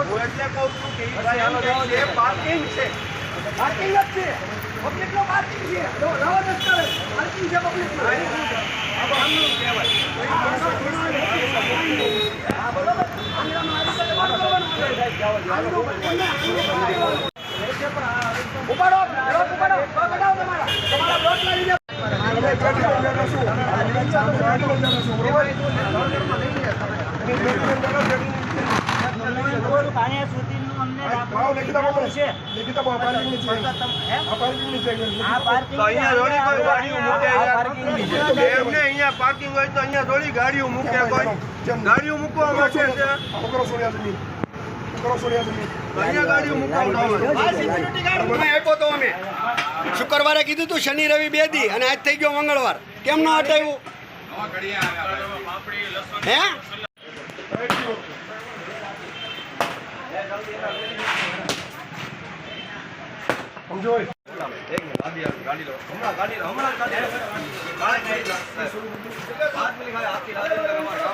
હું એટલે કહું છું. કે ભાઈ પાર્કિંગ છે પાર્કિંગ જ છે પબ્લિક નો પાર્કિંગ છે રવા જ કરે પાર્કિંગ છે પબ્લિક નો આમનું કહેવાય ઉપાડો બ્લોક ઉપાડો બ્લોક તમારા તમારા બ્લોક ના લીધે અહીંયા સુધીનું અમને રાખવાનું છે આ પાર્કિંગ હોય તો અહીંયા થોડી ગાડીઓ મૂકે ગાડીઓ મૂકવામાં છે શુક્રવારે કીધું તું શનિ રવિ બે દી અને આજ થઈ ગયો મંગળવાર. કેમ ન હટાવ્યું હે? ગાડી લો હમણાં ગાડી લો હમણાં ગાડી લો ગાડી નહીં લાગશે. પાંચ મિનિટ ખાલી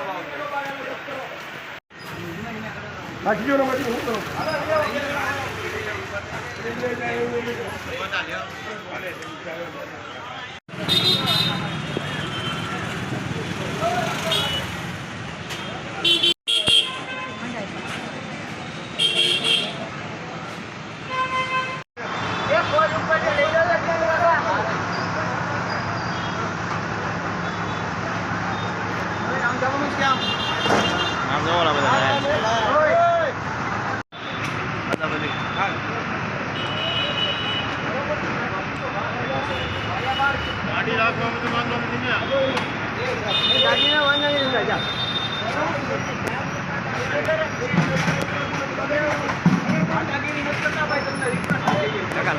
હાથી લાગે એટલે અમારે કામ આવશે.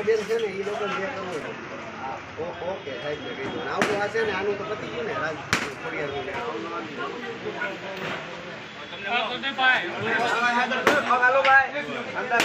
બેન છે ને એ લોકો જે કરવું ઓકે સાહેબ મેં કહી દઉં આવતું આ છે ને આનું તો પતી ગયું ને રાજ ખોડિયાનું ને. અંદર